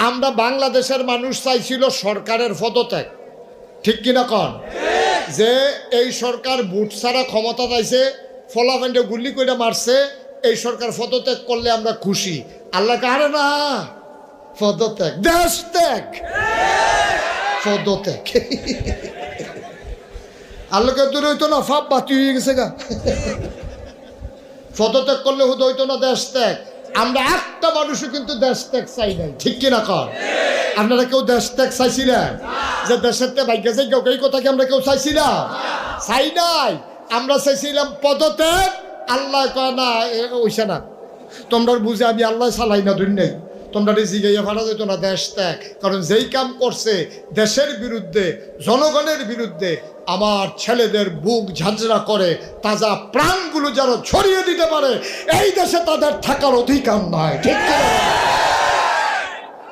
আমরা বাংলাদেশের মানুষ চাইছিল সরকারের পদত্যাগ। ঠিক কিনা কন? যে এই সরকার বুট ছাড়া ক্ষমতা পাইছে ফলাফেন্ডে গুলি করে মারছে, এই সরকার পদত্যাগ করলে আমরা খুশি। আল্লাহ কারে না? পদত্যাগ। দেশ ত্যাগ। পদত্যাগ। আল্লাহকে দূরে হইতো না? ফাপ বাতি হয়ে গেছে গা। পদত্যাগ করলে হুদ হইতো না, দেশ ত্যাগ। আমরা একটা মানুষও কিন্তু দেশ ত্যাগ চাই নাই। ঠিক কিনা কর আপনারা কেউ দেশ ত্যাগ চাইছিলেন? যে দেশের তে ভাগ্য যাই কেউ এই কথা কি আমরা কেউ চাইছিলাম? চাই নাই। আমরা চাইছিলাম পদত্যাগ। আল্লাহ কয় না ওইসা না। তোমরা বুঝে আমি আল্লাহ চালাই না ধরি নেই। তোমরা জিগাইয়া ফাটা যেত না, দেশ ত্যাগ কারণ যেই কাম করছে দেশের বিরুদ্ধে, জনগণের বিরুদ্ধে, আমার ছেলেদের বুক ঝাঁঝরা করে, তাজা প্রাণগুলো যেন ছড়িয়ে দিতে পারে, এই দেশে তাদের থাকার অধিকার নয় ঠিক কিনা?